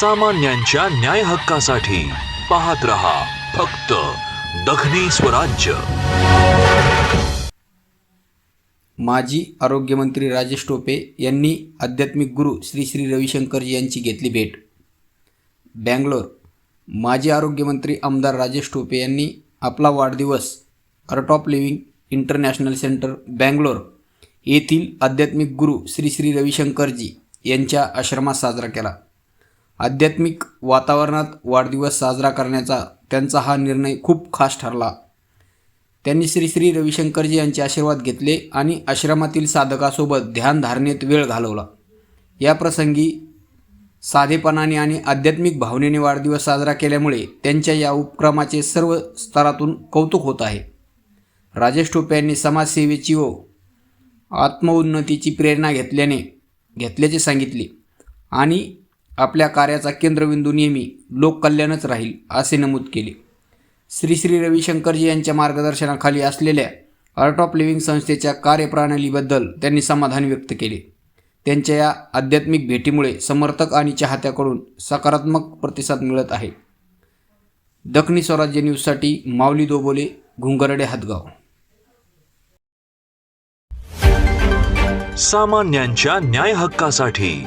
सामान्यांच्या न्याय हक्कासाठी पाहत रहा फक्त दखनी स्वराज्य. माजी आरोग्यमंत्री राजेश टोपे यांनी आध्यात्मिक गुरु श्री श्री रविशंकरजी यांची घेतली भेट. बँगलोर माजी आरोग्यमंत्री आमदार राजेश टोपे यांनी आपला वाढदिवस Art of Living International Centre Bangalore येथील आध्यात्मिक गुरु श्री श्री रविशंकरजी यांच्या आश्रमात साजरा केला. आध्यात्मिक वातावरणात वाढदिवस साजरा करण्याचा त्यांचा हा निर्णय खूप खास ठरला. त्यांनी श्री श्री रविशंकरजी यांचे आशीर्वाद घेतले आणि आश्रमातील साधकासोबत ध्यानधारणेत वेळ घालवला. या प्रसंगी साधेपणाने आणि आध्यात्मिक भावनेने वाढदिवस साजरा केल्यामुळे त्यांच्या या उपक्रमाचे सर्व स्तरातून कौतुक होत आहे. राजेश टोपे यांनी समाजसेवेची व आत्मोन्नतीची प्रेरणा घेतल्याने घेतल्याचे सांगितले. आणि आपल्या कार्याचा केंद्रबिंदू नेहमी लोककल्याणच राहील असे नमूद केले. श्री श्री रविशंकरजी यांच्या मार्गदर्शनाखाली असलेल्या आर्ट ऑफ लिव्हिंग संस्थेच्या कार्यप्रणालीबद्दल त्यांनी समाधान व्यक्त केले. त्यांच्या या आध्यात्मिक भेटीमुळे समर्थक आणि चाहत्याकडून सकारात्मक प्रतिसाद मिळत आहे. दखनी स्वराज्य न्यूजसाठी माऊली दोबोले घुंगरडे हातगाव. सामान्यांच्या न्याय हक्कासाठी